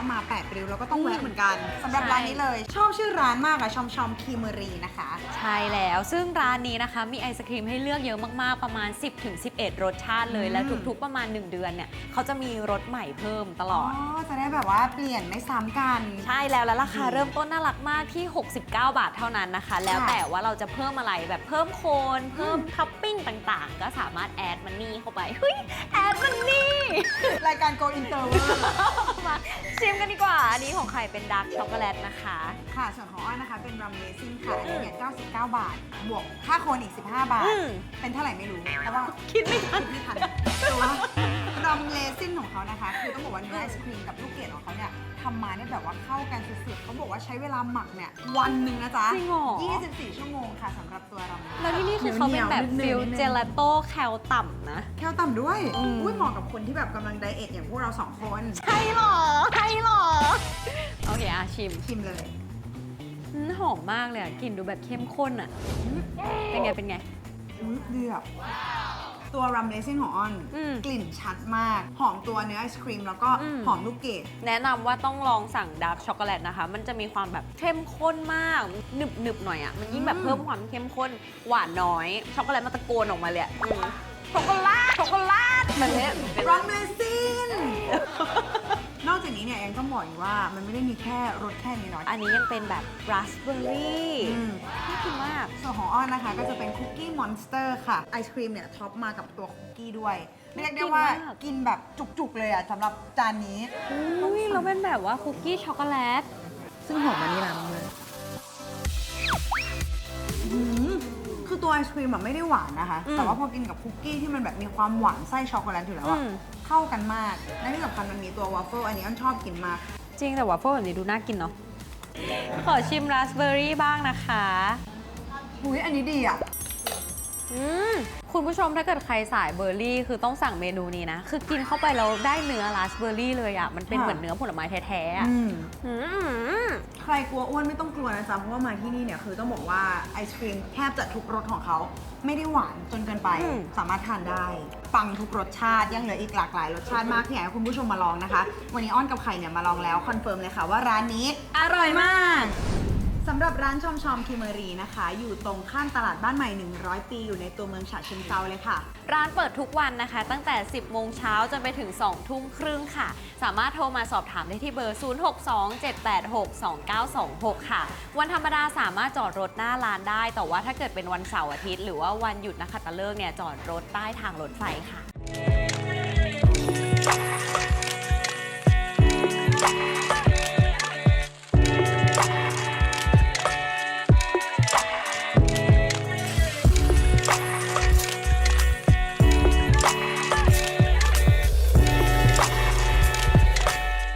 ว่ามาแปดริ้วแล้วก็ต้องแวะเหมือนกันสำหรับใช่ร้านนี้เลย ชอบชื่อร้านมากอะชอมชอมคีเมอรีนะคะ ใช่แล้ว ซึ่งร้านนี้นะคะมีไอศครีมให้เลือกเยอะมากๆประมาณ 10-11 รสชาติเลยอืมและทุกๆ ประมาณ 1 เดือนเนี่ยเขาจะมีรสใหม่เพิ่มตลอ๋ออดจะได้แบบว่าเปลี่ยนไม่ซ้ำกัน ใช่แล้วแล้วราคาดีเริ่มต้นน่ารักมากที่ 69 บาทเท่านั้นนะคะ แล้วค่ะแต่ว่าเราจะเพิ่มอะไรแบบเพิ่มโคน เพิ่มท็อปปิ้งต่างๆ ก็สามารถแอดมันนี่เข้าไปเฮ้ยแอดมันนี่รายการ Go Inter เวอร์มาชิมกันดีกว่า อันนี้ของใครเป็นดาร์กช็อกโกแลตนะคะ ค่ะ ส่วนของอ้อยนะคะเป็นรัมเลซิ่งค่ะอันนี้เนี่ย99 บาทบวกค่าโคนอีก 15 บาท อืม เป็นเท่าไหร่ไม่รู้แต่ว่าคิดไม่ทัน คิดไม่ทันตัวรัมเลซิ่นของเขานะคะ คือต้องบอกว่าเนื้อไอศครีมกับลูกเกดของเขาเนี่ยทำมาเนี่ยแบบว่าเข้ากันสุดๆเขาบอกว่าใช้เวลาหมักเนี่ยวันหนึ่งนะจ๊ะจริงเหรอ 24 ชั่วโมงค่ะสำหรับตัวรัมแล้วที่นี่คือเขาเป็นแบบฟิลเจลาโต้แคลต่ำนะ แคลต่ำด้วย อืม อุ้ยเหมาะกับคนที่แบบกำลังไดเอทอย่างพวกเราสองคน ใช่หรอ ใช่หรอ โอเคอะชิม ชิมเลย อืมหอมมากเลยอะกลิ่นดูแบบเข้มข้นอะเป็นไงเป็นไง อุ๊ยดีอะตัวรัมเลซิ่นของอ้อนอืมกลิ่นชัดมาก หอมตัวเนื้อไอศครีม แล้วก็อืม หอมลูกเกดแนะนำว่าต้องลองสั่งดาร์กช็อกโกแลตนะคะ มันจะมีความแบบเข้มข้นมากหนึบหนึบๆหน่อยอะ่ะ มันยิ่งแบบอืมเพิ่มความเข้มข้นหวานน้อย ช็อกโกแลตมันตะโกนออกมาเลยอะอืมช็อกโกแลตช็อกโกแลตแบบเนี้ย รัมเลซิ่นนอก จากนี้เนี่ยยังต้องบอกอีกว่ามันไม่ได้มีแค่รสแค่นี้เนาะอันนี้ยังเป็นแบบราสเบอร์รี่อืมน่ากินมากส่วนของอ้อนนะคะ ก็จะเป็นคุกกี้มอนสเตอร์ค่ะ ไอศครีมเนี่ยท็อปมากับตัวคุกกี้ด้วย เรียกได้ว่าน่ากินมากกินแบบจุกๆเลยอะสำหรับจานนี้อุ้ยเราเป็นแบบว่าคุกกี้ช็อกโกแลตซึ่งหอมวานิลลามาก ไอศครีมอะไม่ได้หวานนะคะ อืมแต่ว่าพอกินกับคุกกี้ที่มันแบบมีความหวานไส้ช็อกโกแลตอยู่แล้วอะอืม เข้ากันมากและที่สำคัญมันมีตัววาฟเฟิลอันนี้อ้อนชอบกินมาก จริงแต่ว่าเฟิลแบบนี้ดูน่ากินเนาะขอชิมราสเบอร์รี่บ้างนะคะหุยอันนี้ดีอะอืม คุณผู้ชมถ้าเกิดใครสายเบอร์รี่คือต้องสั่งเมนูนี้นะ คือกินเข้าไปแล้วได้เนื้อราสเบอร์รี่เลยอะ่ะ มันเป็นค่ะ เหมือนเนื้อผลไม้แท้ๆอะอืมอืม ใครกลัวอ้วนไม่ต้องกลัวนะจ๊ะเพราะว่ามาที่นี่เนี่ยคือต้องบอกว่าไอศครีมแทบจะทุกรสของเขาไม่ได้หวานจนเกินไป อืม สามารถทานได้ปังทุกรสชาติยังเหลืออีกหลากหลายรสชาติมากที่อยากให้คุณผู้ชมมาลองนะคะ วันนี้อ้อนกับไข่เนี่ยมาลองแล้วคอนเฟิร์มเลยค่ะว่าร้านนี้ อร่อยมากสำหรับร้านชอมชอมคิมเมอรีนะคะ อยู่ตรงข้ามตลาดบ้านใหม่ 100 ปี อยู่ในตัวเมืองฉะเชิงเซาเลยค่ะ ร้านเปิดทุกวันนะคะ ตั้งแต่ 10 โมงเช้าจนไปถึง 2 ทุ่มครึ่งค่ะ สามารถโทรมาสอบถามได้ที่เบอร์ 0627862926 ค่ะ วันธรรมดาสามารถจอดรถหน้าร้านได้ แต่ว่าถ้าเกิดเป็นวันเสาร์อาทิตย์ หรือว่าวันหยุดนักขัตฤกษ์เนี่ยจอดรถใต้ทางรถไฟค่ะ